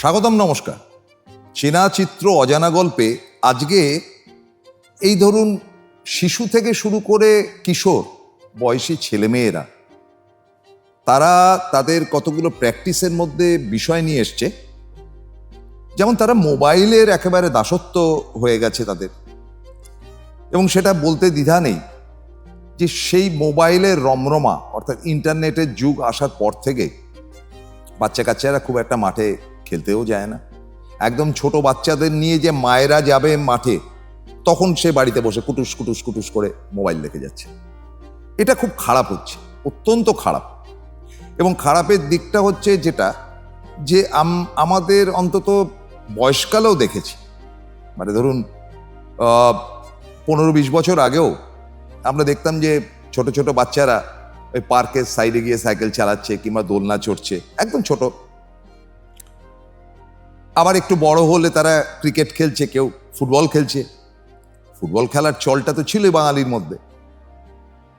স্বাগতম, নমস্কার। চেনা চিত্র, অজানা গল্পে আজকে এই ধরুন শিশু থেকে শুরু করে কিশোর বয়সী ছেলেমেয়েরা, তারা তাদের কতগুলো প্র্যাকটিসের মধ্যে বিষয় নিয়ে এসছে। যেমন তারা মোবাইলের একেবারে দাসত্ব হয়ে গেছে তাদের। এবং সেটা বলতে দ্বিধা নেই যে সেই মোবাইলের রমরমা, অর্থাৎ ইন্টারনেটের যুগ আসার পর থেকে বাচ্চা কাচ্চারা খুব একটা মাঠে খেলতেও যায় না। একদম ছোট বাচ্চাদের নিয়ে যে মায়েরা যাবে মাঠে, তখন সে বাড়িতে বসে কুটুস কুটুস কুটুস করে মোবাইল দেখে যাচ্ছে। এটা খুব খারাপ হচ্ছে, অত্যন্ত খারাপ। এবং খারাপের দিকটা হচ্ছে যেটা, যে আম- আমাদের অন্তত বয়সকালেও দেখেছি মানে ধরুন পনেরো বিশ বছর আগেও আমরা দেখতাম যে ছোট ছোট বাচ্চারা ওই পার্কের সাইডে গিয়ে সাইকেল চালাচ্ছে কিংবা দোলনা চড়ছে, একদম ছোট। আবার একটু বড় হলে তারা ক্রিকেট খেলছে, কেউ ফুটবল খেলছে। ফুটবল খেলার চলটা তো ছিল বাঙালির মধ্যে।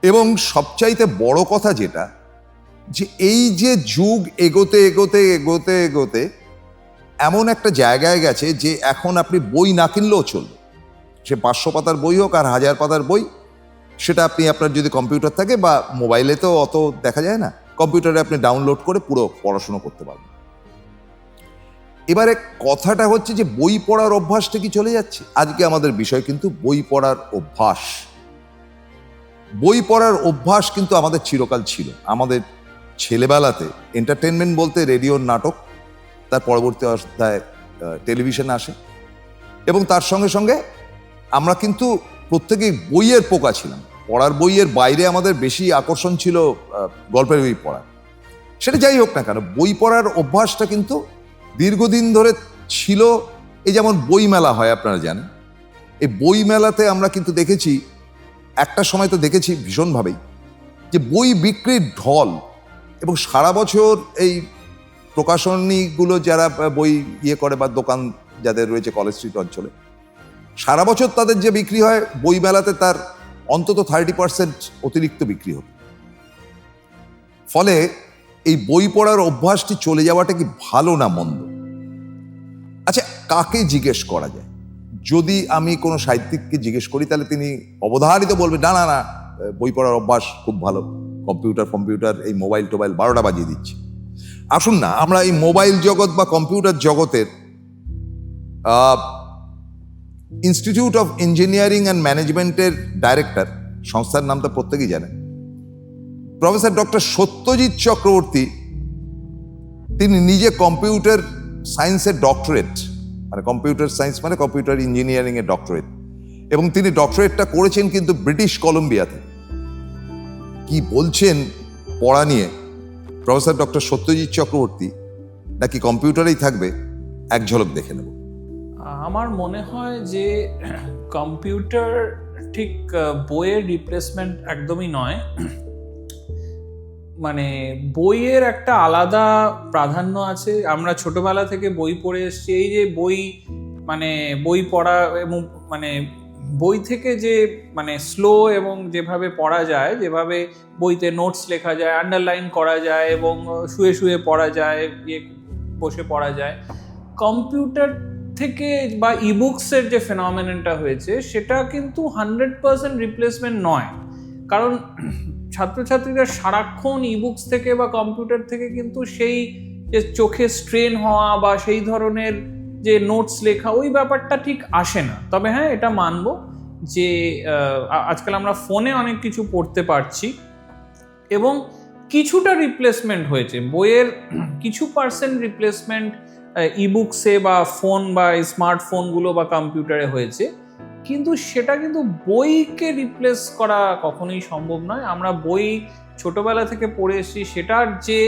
এবং সবচাইতে বড় কথা যেটা, যে এই যে যুগ এগোতে এগোতে এগোতে এগোতে এমন একটা জায়গায় গেছে যে এখন আপনি বই না কিনলেও চলবে। সে পাঁচশো পাতার বই হোক আর হাজার পাতার বই, সেটা আপনি আপনার যদি কম্পিউটার থাকে বা মোবাইলে তো অত দেখা যায় না, কম্পিউটারে আপনি ডাউনলোড করে পুরো পড়াশুনো করতে পারবেন। এবারে কথাটা হচ্ছে যে বই পড়ার অভ্যাসটা কি চলে যাচ্ছে? আজকে আমাদের বিষয় কিন্তু বই পড়ার অভ্যাস। বই পড়ার অভ্যাস কিন্তু আমাদের চিরকাল ছিল। আমাদের ছেলেবেলাতে এন্টারটেনমেন্ট বলতে রেডিওর নাটক, তার পরবর্তী অবস্থায় টেলিভিশন আসে। এবং তার সঙ্গে সঙ্গে আমরা কিন্তু প্রত্যেকেই বইয়ের পোকা ছিলাম। পড়ার বইয়ের বাইরে আমাদের বেশি আকর্ষণ ছিল গল্পের বই পড়ার। সেটা যাই হোক না কেন, বই পড়ার অভ্যাসটা কিন্তু দীর্ঘদিন ধরে ছিল এই যেমন বইমেলা হয়, আপনারা জানেন। এই বইমেলাতে আমরা কিন্তু দেখেছি, একটা সময় তো দেখেছি ভীষণভাবেই, যে বই বিক্রির ঢল এবং সারা বছর এই প্রকাশনীগুলো যারা বই ইয়ে করে বা দোকান যাদের রয়েছে কলেজ স্ট্রিট অঞ্চলে, সারা বছর তাদের যে বিক্রি হয় বই মেলাতে তার অন্তত থার্টি পার্সেন্ট অতিরিক্ত বিক্রি হবে ফলে এই বই পড়ার অভ্যাসটি চলে যাওয়াটা কি ভালো না মন্দ? আচ্ছা কাকে জিজ্ঞেস করা যায়? যদি আমি কোনো সাহিত্যিককে জিজ্ঞেস করি, তাহলে তিনি অবধারিত বলবে, না না না, বই পড়ার অভ্যাস খুব ভালো। কম্পিউটার কম্পিউটার এই মোবাইল টোবাইল বারোটা বাজিয়ে দিচ্ছে। আসুন না, আমরা এই মোবাইল জগৎ বা কম্পিউটার জগতের ইনস্টিটিউট অফ ইঞ্জিনিয়ারিং অ্যান্ড ম্যানেজমেন্টের ডাইরেক্টর সংস্থার নাম তো প্রত্যেকেই জানেন। প্রফেসর ডক্টর সত্যজিৎ চক্রবর্তী, তিনি নিজে কম্পিউটার সায়েন্সের ডক্টরেট মানে কম্পিউটার সায়েন্স মানে কম্পিউটার ইঞ্জিনিয়ারিং এর ডক্টরেট, এবং তিনি ডক্টরেটটা করেছেন কিন্তু ব্রিটিশ কলম্বিয়াতে। কি বলছেন পড়া নিয়ে? প্রফেসর ডক্টর সত্যজিৎ চক্রবর্তী, নাকি কম্পিউটারেই থাকবে? এক ঝলক দেখে নেব। আমার মনে হয় যে কম্পিউটার ঠিক বইয়ের রিপ্লেসমেন্ট একদমই নয়। মানে বইয়ের একটা আলাদা প্রাধান্য আছে। আমরা ছোটবেলা থেকে বই পড়ে এসেছি। এই যে বই মানে বই পড়া এবং মানে বই থেকে যে মানে স্লো এবং যেভাবে পড়া যায়, যেভাবে বইতে নোটস লেখা যায় আন্ডারলাইন করা যায় এবং শুয়ে শুয়ে পড়া যায় ইয়ে বসে পড়া যায় কম্পিউটার থেকে বা ইবুকসের যে ফেনমেনটা হয়েছে, সেটা কিন্তু হান্ড্রেড পার্সেন্ট রিপ্লেসমেন্ট নয়। কারণ ছাত্রছাত্রীরা সারাক্ষণ ইবুকস থেকে বা কম্পিউটার থেকে কিন্তু সেই যে চোখে স্ট্রেন হওয়া বা সেই ধরনের যে নোটস লেখা, ওই ব্যাপারটা ঠিক আসে না। তবে হ্যাঁ এটা মানব যে আজকাল আমরা ফোনে অনেক কিছু পড়তে পারছি এবং কিছুটা রিপ্লেসমেন্ট হয়েছে। বইয়ের কিছু পার্সেন্ট রিপ্লেসমেন্ট ইবুকসে বা ফোন বা স্মার্টফোনগুলো বা কম্পিউটারে হয়েছে। কিন্তু সেটা কিন্তু বইকে রিপ্লেস করা কখনোই সম্ভব নয়। আমরা বই ছোটবেলা থেকে পড়ে এসেছি, সেটার যে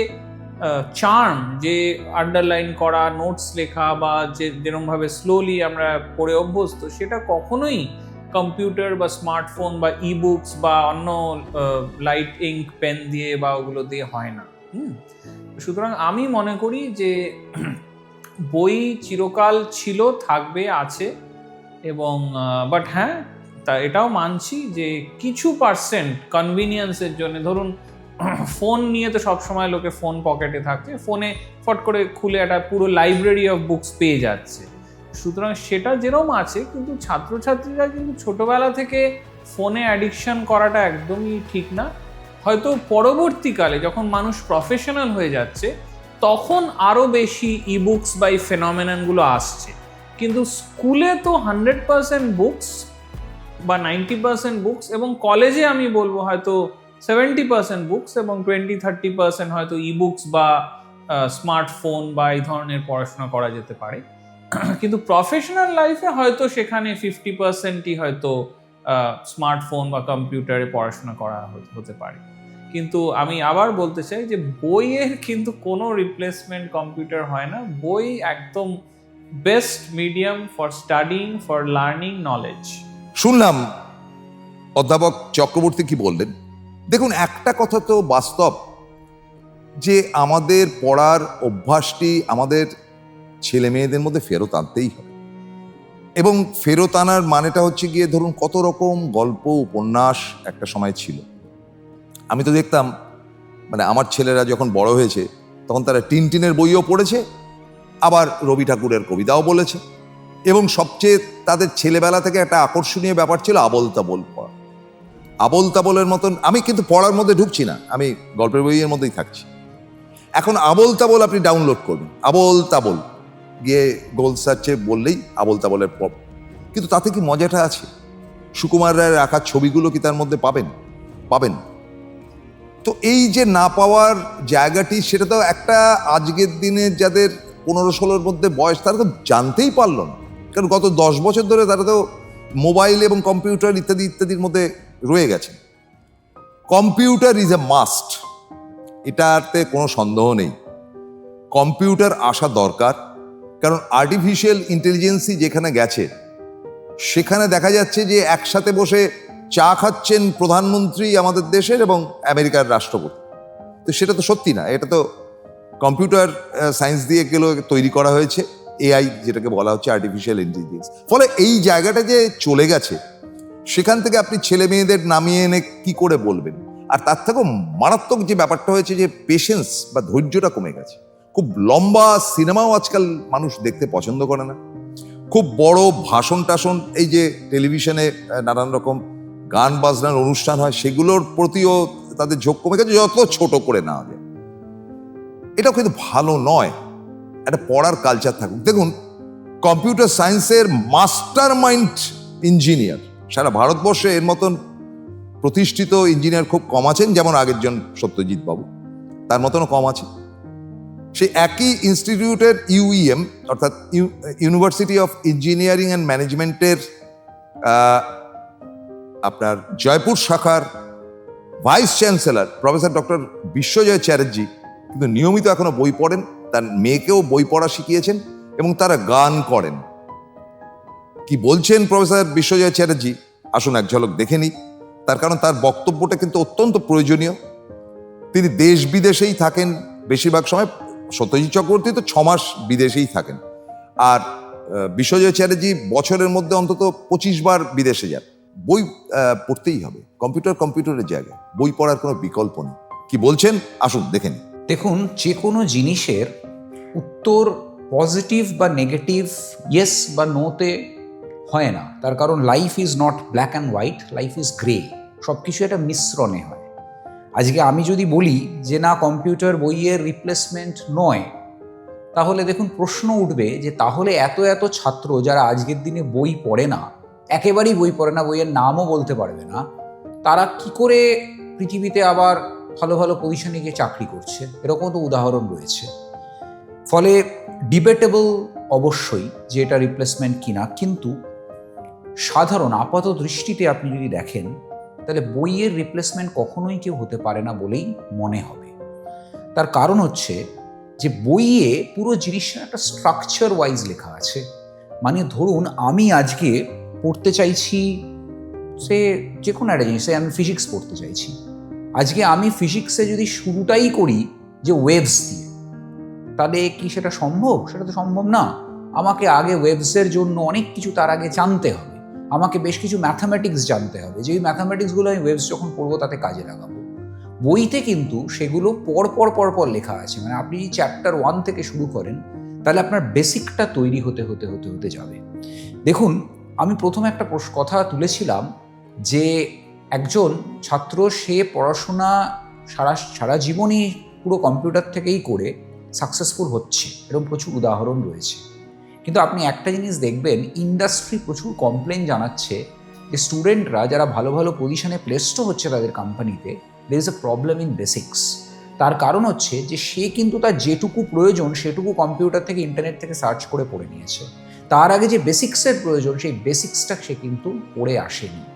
চার্ম যে আন্ডারলাইন করা নোটস লেখা বা যে যেরকমভাবে স্লোলি আমরা পড়ে অভ্যস্ত, সেটা কখনোই কম্পিউটার বা স্মার্টফোন বা ইবুকস বা অন্য লাইট ইঙ্ক পেন দিয়ে বা ওগুলো দিয়ে হয় না। সুতরাং আমি মনে করি যে, বই চিরকাল ছিল, থাকবে, আছে। এবং বাট হ্যাঁ তা এটাও মানছি যে কিছু পার্সেন্ট কনভিনিয়েন্সের জন্য, ধরুন ফোন নিয়ে তো সবসময় লোকে ফোন পকেটে থাকে ফোনে ফট করে খুলে একটা পুরো লাইব্রেরি অফ বুকস পেয়ে যাচ্ছে। সুতরাং সেটা যেরকম আছে, কিন্তু ছাত্রছাত্রীরা কিন্তু ছোটবেলা থেকে ফোনে অ্যাডিকশন করাটা একদমই ঠিক না। হয়তো পরবর্তীকালে যখন মানুষ প্রফেশনাল হয়ে যাচ্ছে, তখন আরও বেশি ইবুকস বা এই ফেনমেনগুলো আসছে। কিন্তু স্কুলে তো হান্ড্রেড পার্সেন্ট বুকস বা নাইনটি পার্সেন্ট বুকস এবং কলেজে আমি বলব হয়তো সেভেন্টি পার্সেন্ট বুকস এবং টোয়েন্টি থার্টি পার্সেন্ট হয়তো ই বুকস বা স্মার্টফোন বা এই ধরনের পড়াশোনা করা যেতে পারে। কিন্তু প্রফেশনাল লাইফে হয়তো সেখানে ফিফটি পার্সেন্টই হয়তো স্মার্টফোন বা কম্পিউটারে পড়াশোনা করা হতে পারে। কিন্তু আমি আবার বলতে চাই যে বইয়ের কিন্তু কোনো রিপ্লেসমেন্ট কম্পিউটার হয় না। বই একদম best medium for studying for learning knowledge শুনলাম অধ্যাপক চক্রবর্তী কি বললেন? দেখুন, একটা কথা তো বাস্তব, যে আমাদের পড়ার অভ্যাসটি আমাদের ছেলে মেয়েদের মধ্যে ফেরত আনতেই হবে। এবং ফেরত আনার মানেটা হচ্ছে গিয়ে, ধরুন, কত রকম গল্প, উপন্যাস একটা সময় ছিল। আমি তো দেখতাম মানে আমার ছেলেরা যখন বড় হয়েছে, তখন তারা টিনটিনের বইও পড়েছে আবার রবি ঠাকুরের কবিতাও বলেছে। এবং সবচেয়ে তাদের ছেলেবেলা থেকে একটা আকর্ষণীয় ব্যাপার ছিল আবল তাবল পড়া। আবল তাবলের মতন আমি কিন্তু পড়ার মধ্যে ঢুকছি না, আমি গল্পের বইয়ের মধ্যেই থাকছি। এখন আবল তাবল আপনি ডাউনলোড করবেন আবল তাবল। গিয়ে গোল সার্চে বললেই আবল তাবলের পপ কিন্তু তাতে কি মজাটা আছে? সুকুমার রায়ের আঁকা ছবিগুলো কি তার মধ্যে পাবেন? পাবেন। তো এই যে না পাওয়ার জায়গাটি, সেটা তো একটা আজকের দিনে যাদের পনেরো ষোলোর মধ্যে বয়স তারা তো জানতেই পারল না। কারণ গত দশ বছর ধরে তারা তো মোবাইল এবং কম্পিউটার ইত্যাদি ইত্যাদির মধ্যে রয়ে গেছে। কম্পিউটার ইজ এ মাস্ট এটাতে কোনো সন্দেহ নেই। কম্পিউটার আসা দরকার। কারণ আর্টিফিশিয়াল ইন্টেলিজেন্সি যেখানে গেছে, সেখানে দেখা যাচ্ছে যে একসাথে বসে চা খাচ্ছেন প্রধানমন্ত্রী আমাদের দেশের এবং আমেরিকার রাষ্ট্রপতি। তো সেটা তো সত্যি না, এটা তো কম্পিউটার সায়েন্স দিয়ে গেলে তৈরি করা হয়েছে, এআই যেটাকে বলা হচ্ছে আর্টিফিশিয়াল ইন্টেলিজেন্স ফলে এই জায়গাটা যে চলে গেছে, সেখান থেকে আপনি ছেলে মেয়েদের নামিয়ে এনে কি করে বলবেন? আর তার থেকেও মারাত্মক যে ব্যাপারটা হয়েছে যে পেশেন্স বা ধৈর্যটা কমে গেছে। খুব লম্বা সিনেমাও আজকাল মানুষ দেখতে পছন্দ করে না। খুব বড় ভাষণ টাষণ, এই যে টেলিভিশনে নানান রকম গান বাজনার অনুষ্ঠান হয়, সেগুলোর প্রতিও তাদের ঝোঁক কমে গেছে, যত ছোট করে না যায় এটাও কিন্তু ভালো নয়। একটা পড়ার কালচার থাকুক। দেখুন কম্পিউটার সায়েন্সের মাস্টার মাইন্ড ইঞ্জিনিয়ার সারা ভারতবর্ষে এর মতন প্রতিষ্ঠিত ইঞ্জিনিয়ার খুব কম আছেন, যেমন আগের জন সত্যজিৎ বাবু। তার মতনও কম আছে। সেই একই ইনস্টিটিউটের ইউইএম অর্থাৎ ইউনিভার্সিটি অফ ইঞ্জিনিয়ারিং অ্যান্ড ম্যানেজমেন্টের আপনার জয়পুর শাখার vice chancellor professor doctor Biswajoy Chatterjee কিন্তু নিয়মিত এখনও বই পড়েন, তার মেয়েকেও বই পড়া শিখিয়েছেন এবং তারা গান করেন। কি বলছেন প্রফেসর বিশ্বজয় চ্যাটার্জি? আসুন এক ঝলক দেখে নিই। তার কারণ তার বক্তব্যটা কিন্তু অত্যন্ত প্রয়োজনীয়। তিনি দেশ বিদেশেই থাকেন, বেশিরভাগ সময় সত্যজিৎ চক্রবর্তী তো ছমাস বিদেশেই থাকেন। আর বিশ্বজয় চ্যাটার্জি বছরের মধ্যে অন্তত পঁচিশ বার বিদেশে যান। বই পড়তেই হবে, কম্পিউটার কম্পিউটারের জায়গায়। বই পড়ার কোনো বিকল্প নেই। কি বলছেন? আসুন দেখে নিন দেখুন, যে কোনো জিনিসের উত্তর পজিটিভ বা নেগেটিভ ইয়েস বা নোতে হয় না। তার কারণ life is not black and white life is grey সব কিছু একটা মিশ্রণে হয়। আজকে আমি যদি বলি যে না কম্পিউটার বইয়ের রিপ্লেসমেন্ট নয়, তাহলে দেখুন, প্রশ্ন উঠবে যে তাহলে এত এত ছাত্র যারা আজকের দিনে বই পড়ে না, একেবারেই বই পড়ে না, বইয়ের নামও বলতে পারবে না, তারা কি করে পৃথিবীতে আবার ভালো ভালো পজিশনে গিয়ে চাকরি করছে। এরকম তো উদাহরণ রয়েছে। ফলে ডিবেটেবল অবশ্যই যে এটা রিপ্লেসমেন্ট কিনা, কিন্তু সাধারণ আপাত দৃষ্টিতে আপনি যদি দেখেন, তাহলে বইয়ের রিপ্লেসমেন্ট কখনোই কেউ হতে পারে না বলেই মনে হবে। তার কারণ হচ্ছে যে বইয়ে পুরো জিনিসটা একটা স্ট্রাকচার ওয়াইজ লেখা আছে। মানে ধরুন, আমি আজকে পড়তে চাইছি, সে যে কোনো একটা জিনিস আমি ফিজিক্স পড়তে চাইছি। আজকে আমি ফিজিক্সে যদি শুরুটাই করি যে ওয়েভস দিয়ে, তাহলে কি সেটা সম্ভব? সেটা তো সম্ভব না। আমাকে আগে ওয়েভসের জন্য অনেক কিছু তার আগে জানতে হবে। আমাকে বেশ কিছু ম্যাথামেটিক্স জানতে হবে। যেই ম্যাথামেটিক্সগুলো আমি ওয়েভস যখন পড়ব, তাতে কাজে লাগাবো। বইতে কিন্তু সেগুলো পর পর পর পর লেখা আছে। মানে আপনি চ্যাপ্টার ওয়ান থেকে শুরু করেন, তাহলে আপনার বেসিকটা তৈরি হতে হতে হতে হতে যাবে। দেখুন, আমি প্রথমে একটা কথা তুলেছিলাম যে একজন ছাত্র, সে পড়াশোনা সারা সারা জীবনই পুরো কম্পিউটার থেকেই করে সাকসেসফুল হচ্ছে এরকম প্রচুর উদাহরণ রয়েছে। কিন্তু আপনি একটা জিনিস দেখবেন ইন্ডাস্ট্রি প্রচুর কমপ্লেন জানাচ্ছে যে স্টুডেন্টরা যারা ভালো ভালো পজিশনে প্লেসড হচ্ছে তাদের কোম্পানিতে there is a problem in basics তার কারণ হচ্ছে যে সে কিন্তু তার যেটুকু প্রয়োজন, সেটুকু কম্পিউটার থেকে ইন্টারনেট থেকে সার্চ করে পড়ে নিয়েছে। তার আগে যে বেসিক্সের প্রয়োজন, সেই বেসিক্সটা সে কিন্তু পড়ে আসেনি।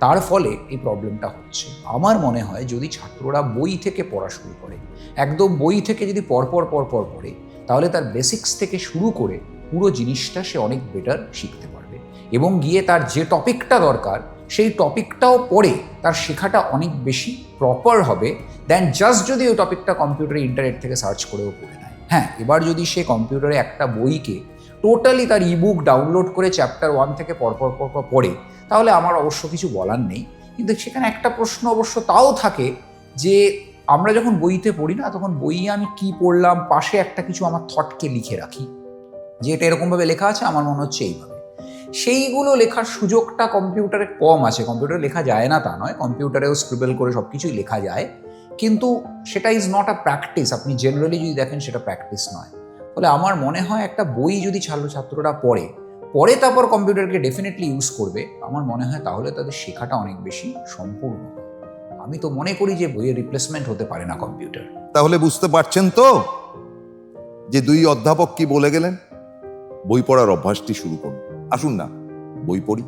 তার ফলে এই প্রবলেমটা হচ্ছে। আমার মনে হয় যদি ছাত্ররা বই থেকে পড়া শুরু করে, একদম বই থেকে যদি পরপর পরপর পড়ে, তাহলে তার বেসিক্স থেকে শুরু করে পুরো জিনিসটা সে অনেক বেটার শিখতে পারবে। এবং গিয়ে তার যে টপিকটা দরকার, সেই টপিকটাও পড়ে তার শেখাটা অনেক বেশি প্রপার হবে দেন জাস্ট যদি ওই টপিকটা কম্পিউটারে ইন্টারনেট থেকে সার্চ করেও পড়ে নেয়। হ্যাঁ এবার যদি সে কম্পিউটারে একটা বইকে টোটালি তার ইবুক ডাউনলোড করে চ্যাপ্টার ওয়ান থেকে পরপর পরপর পড়ে তাহলে আমার অবশ্য কিছু বলার নেই। কিন্তু সেখানে একটা প্রশ্ন অবশ্য তাও থাকে যে, আমরা যখন বইতে পড়ি না, তখন বইয়ে আমি কি পড়লাম, পাশে একটা কিছু আমার থটকে লিখে রাখি। যে এটা এরকমভাবে লেখা আছে, আমার মনে হচ্ছে এইভাবে। সেইগুলো লেখার সুযোগটা কম্পিউটারে কম আছে। কম্পিউটারে লেখা যায় না তা নয়। কম্পিউটারেও স্ক্রিবেল করে সব কিছুই লেখা যায়। কিন্তু সেটা ইজ নট আ প্র্যাকটিস আপনি জেনারেলি যদি দেখেন, সেটা প্র্যাকটিস নয়। ফলে আমার মনে হয় একটা বই যদি ছাত্র ছাত্ররা পড়ে পরে তারপর কম্পিউটারকে ডেফিনেটলি ইউজ করবে, আমার মনে হয় তাহলে তাদের শেখাটা অনেক বেশি সম্পূর্ণ। আমি তো মনে করি যে বইয়ের রিপ্লেসমেন্ট হতে পারে না কম্পিউটার। তাহলে বুঝতে পারছেন তো যে দুই অধ্যাপক কি বলে গেলেন? বই পড়ার অভ্যাসটি শুরু করুন। আসুন না, বই পড়ি।